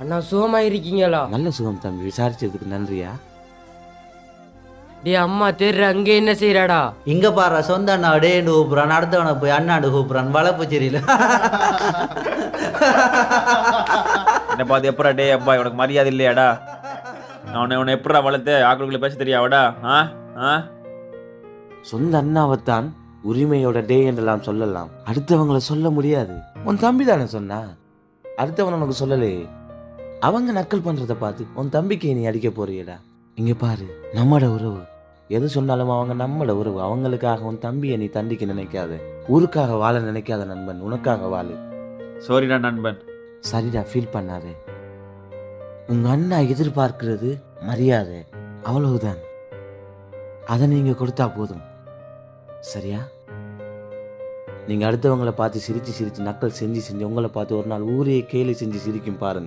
அண்ணா சுகமா இருக்கீங்களா நல்ல சுகம் தம்பி விசாரிச்சதுக்கு நன்றியா? டே அம்மா தேர்ற அங்கே என்ன செய்யறாடா இங்க பாரு சொந்த அண்ணா டேண்டு கூப்பிட்றான் அடுத்தவனை போய் அண்ணாண்டு கூப்பிட்றான் வளர்ப்பு சரியில்ல என்ன பார்த்து எப்படா டே அப்பா உனக்கு மரியாதை இல்லையாடா? நான் உன்னை உன்னை எப்படா வளர்த்து ஆக்களுக்குள்ள பேச தெரியாவடா? ஆ? ஆ? சொந்த அண்ணாவைத்தான் உரிமையோட டே என்றெல்லாம் சொல்லலாம். அடுத்தவங்களை சொல்ல முடியாது. உன் தம்பி தானே சொன்னா? அடுத்தவன் உனக்கு சொல்லலே அவங்க நக்கல் பண்றத பார்த்து உன் தம்பிக்கு நீ அடிக்க போறியடா. இங்க பாரு நம்மட உறவு. எது சொன்னாலும் அவங்க நம்மட உறவு. அவங்களுக்காக உன் தம்பியை நீ தண்டிக்க நினைக்காத. ஊருக்காக வாழ நினைக்காத நண்பன். உனக்காக வாழு. சாரிடா நண்பன். சரிடா ஃபீல் பண்ணாதே. உங்க அண்ணா எதிர்பார்க்கிறது மரியாதை. அவ்வளவுதான். அதை நீங்க கொடுத்தா போதும். சரியா? நீங்க அடுத்தவங்களை பார்த்து சிரிச்சு சிரிச்சு நக்கல் செஞ்சு செஞ்சு உங்களை பார்த்து ஒரு நாள் ஊரே கேலி செஞ்சு சிரிக்கும் பாருங்க.